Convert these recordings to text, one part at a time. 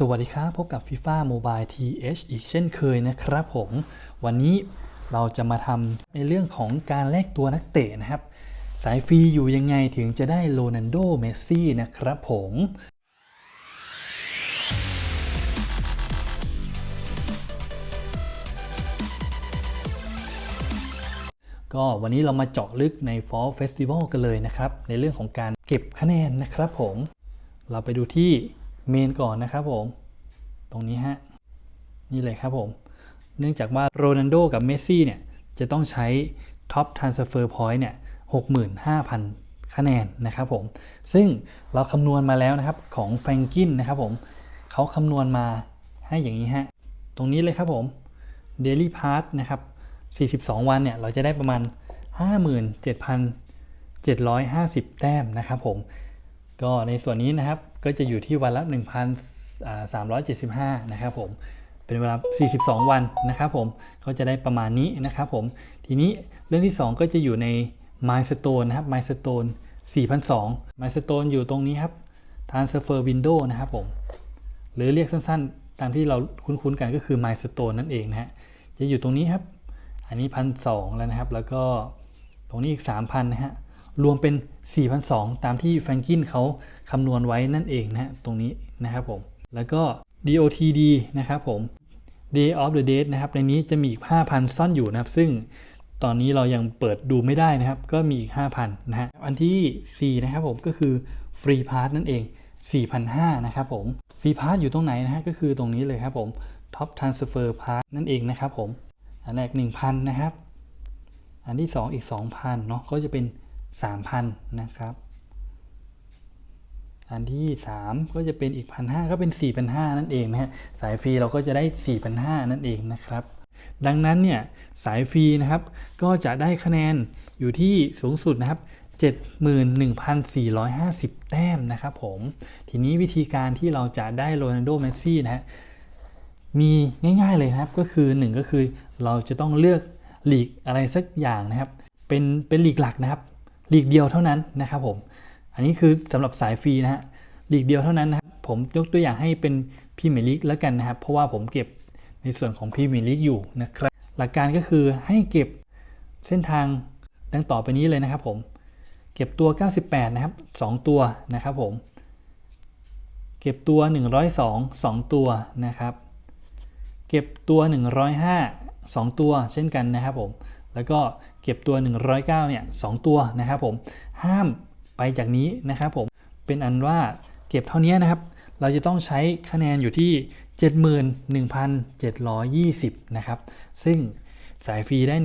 สวัสดีครับ พบกับ FIFA Mobile TH อีกเช่นเคยนะครับผม วันนี้เราจะมาทำในเรื่องของการแลกตัวนักเตะนะครับ สายฟรีอยู่ยังไงถึงจะได้โรนัลโดเมสซี่นะครับผมก็วันนี้เรามาเจาะลึกใน Fall Festival กันเลยนะครับ ในเรื่องของการเก็บคะแนนนะครับผม เราไปดูที่ เมนก่อนนะครับผม ตรงนี้ฮะ นี่เลยครับผม เนื่องจากว่าโรนัลโดกับเมสซี่เนี่ย จะต้องใช้ท็อปท r น s f e r point เนี่ย65,000 คะแนนนะครับผม ซึ่งเราคำนวณมาแล้วนะครับของแฟรงกินนะครับผม เขาคำนวณมาให้อย่างนี้ฮะ ตรงนี้เลยครับผม Daily Pass นะครับ 42 วันเนี่ย เราจะได้ประมาณ 57,750 แต้มนะครับผม ก็ในส่วนนี้นะครับก็จะอยู่ที่วันละ 1,375 นะครับผมเป็นเวลา 42 วันนะครับผมก็จะได้ประมาณนี้นะครับผมทีนี้เรื่องที่ 2 ก็จะอยู่ใน Milestone นะครับ Milestone 4,200 Milestone อยู่ตรงนี้ครับ Transfer Window นะครับผมหรือเรียกสั้นๆ ตามที่เราคุ้นๆกันก็คือ Milestone นั่นเองนะฮะจะอยู่ตรงนี้ครับ อันนี้พันสแล้วนะครับ แล้วก็ตรงนี้อีก 3,000 นะฮะ รวมเป็น4,200ตามที่แฟรงกินเขาคำนวณไว้นั่นเองนะฮะตรงนี้นะครับผม แล้วก็ DOTD นะครับผม Day of the Date นะครับ ในนี้จะมีอีก 5,000 ซ่อนอยู่นะครับ ซึ่งตอนนี้เรายังเปิดดูไม่ได้นะครับ ก็มีอีก 5,000 นะฮะ อันที่ 4 นะครับผมก็คือ Free Pass นั่นเอง 4,500 นะครับผม Free Pass อยู่ตรงไหนนะฮะ ก็คือตรงนี้เลยครับผม Top Transfer Pass นั่นเองนะครับผม อันแรก 1,000 นะครับ อันที่ 2 อีก 2,000 เนาะก็จะเป็น 3,000นะครับ อันที่ 3 ก็จะเป็นอีก 1,500 ก็เป็น 4,500 นั่นเองนะฮะ สายฟรีเราก็จะได้ 4,500 นั่นเองนะครับ ดังนั้นเนี่ยสายฟรีนะครับ ก็จะได้คะแนนอยู่ที่สูงสุดนะครับ71,450 แต้มนะครับผม ทีนี้วิธีการที่เราจะได้โรนัลโดเมสซี่นะฮะ มีง่ายๆเลยนะครับ ก็คือ 1 ก็คือเราจะต้องเลือกลีกอะไรสักอย่างนะครับ เป็นเป็นลีกหลักนะครับ หลีกเดียวเท่านั้นนะครับผม อันนี้คือสำหรับสายฟรีนะฮะหลีกเดียวเท่านั้นนะครับผมยกตัวอย่างให้เป็นพรีเมียร์ลีกแล้วกันนะครับ เพราะว่าผมเก็บในส่วนของพรีเมียร์ลีกอยู่นะครับ หลักการก็คือให้เก็บเส้นทางดังต่อไปนี้เลยนะครับผม เก็บตัว 98 นะครับ 2 ตัวนะครับผม เก็บตัว 102 2 ตัวนะครับ เก็บตัว 105 2 ตัวเช่นกันนะครับผม แล้วก็เก็บตัว 109เนี่ย2ตัวนะครับผมห้ามไปจากนี้นะครับผมเป็นอันว่าเก็บเท่านี้นะครับ เราจะต้องใช้คะแนนอยู่ที่ 71,720 นะครับ ซึ่งสายฟรีได้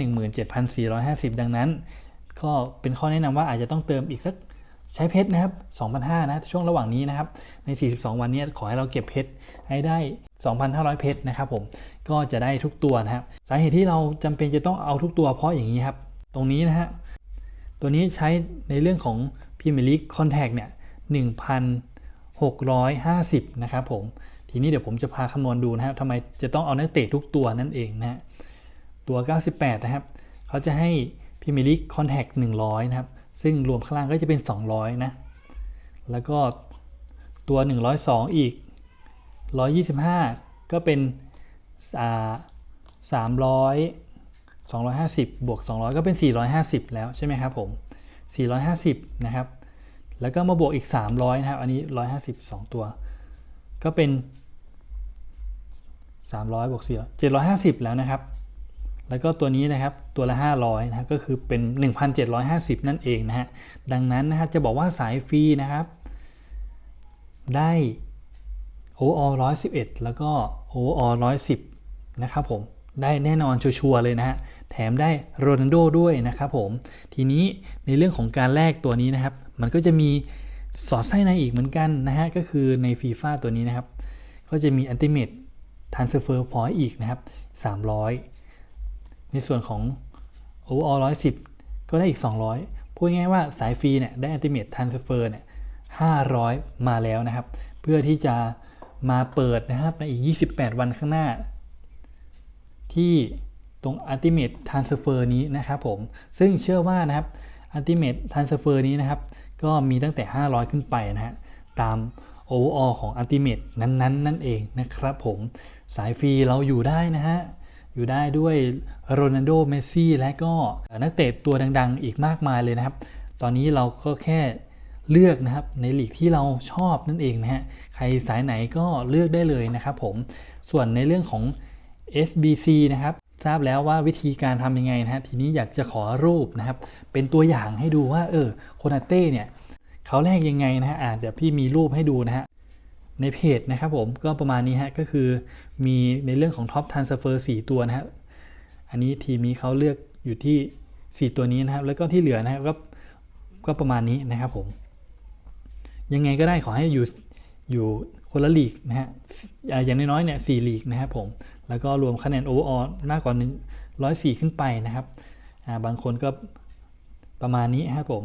17,450 ดังนั้น ก็เป็นข้อแนะนำว่าอาจจะต้องเติมอีกสัก ใช้เพชรนะครับ2,500นะช่วงระหว่างนี้นะครับใน 42 วันนี้ขอให้เราเก็บเพชรให้ได้ 2,500 เพชรนะครับผมก็จะได้ทุกตัวนะครับสาเหตุที่เราจำเป็นจะต้องเอาทุกตัวเพราะอย่างนี้ครับ ตรงนี้นะฮะตัวนี้ใช้ในเรื่องของ Premier League Contact เนี่ย1,650 นะครับผมทีนี้เดี๋ยวผมจะพาคำนวณดูนะครับทำไมจะต้องเอานักเตะทุกตัวนั่นเองนะฮะตัว 98 นะครับ เขาจะให้ Premier League Contact 100 นะครับ ซึ่งรวมข้างล่างก็จะเป็น 200 นะ แล้วก็ตัว 102 อีก 125 ก็เป็น300 250 บวก 200 ก็เป็น 450 แล้วใช่ไหมครับผม 450 นะครับ แล้วก็มาบวกอีก 300 นะครับ อันนี้ 150 2 ตัว ก็เป็น 300 บวก4 750 แล้วนะครับ แล้วก็ตัวนี้นะครับตัวละ 500นะก็คือเป็น 1,750 นั่นเองนะฮะดังนั้นนะฮะจะบอกว่าสายฟรีนะครับ ได้ overall 111แล้วก็ overall 110นะครับผมได้แน่นอนชัวร์เลยนะฮะแถมได้โรนัลโดด้วยนะครับผมทีนี้ในเรื่องของการแลกตัวนี้นะครับ มันก็จะมีสอดไส้ในอีกเหมือนกันนะฮะก็คือในฟีฟ่าตัวนี้นะครับ ก็จะมี Ultimate Transfer Point อีกนะครับ300 ในส่วนของ overall 110 ก็ได้อีก 200 พูดง่ายๆว่าสายฟรีเนี่ยได้ Ultimate Transfer เนี่ย500 มาแล้วนะครับ เพื่อที่จะมาเปิดนะครับในอีก 28 วันข้างหน้า ที่ตรง Ultimate Transfer นี้นะครับผม ซึ่งเชื่อว่านะครับ Ultimate Transfer นี้นะครับ ก็มีตั้งแต่ 500 ขึ้นไปนะฮะ ตาม overall ของ Ultimate นั้นๆ นั่นเองนะครับผม สายฟรีเราอยู่ได้นะฮะ อยู่ได้ด้วยโรนัลโด เมสซี่ และก็นักเตะตัวดังๆ อีกมากมายเลยนะครับ ตอนนี้เราก็แค่เลือกนะครับในลีกที่เราชอบนั่นเองนะฮะ ใครสายไหนก็เลือกได้เลยนะครับผม ส่วนในเรื่องของ SBC นะครับ ทราบแล้วว่าวิธีการทำยังไงนะฮะ ทีนี้อยากจะขอรูปนะครับ เป็นตัวอย่างให้ดูว่าเออโคนาเต้เนี่ยเขาแลกยังไงนะฮะอ่าเดี๋ยวพี่มีรูปให้ดูนะฮะ ในเพจนะครับผมก็ประมาณนี้ฮะก็คือมีในเรื่องของท็อปทันสเฟอร์4ตัวนะฮะอันนี้ทีมนี้เขาเลือกอยู่ที่ 4 ตัวนี้นะครับ แล้วก็ที่เหลือนะครับก็ก็ประมาณนี้นะครับผมยังไงก็ได้ขอให้อยู่อยู่คนละลีกนะฮะอย่างน้อยๆเนี่ยสี่ลีกนะครับผมแล้วก็รวมคะแนนโอเวอร์ออลมากกว่า104 ขึ้นไปนะครับบางคนก็ประมาณนี้ครับผม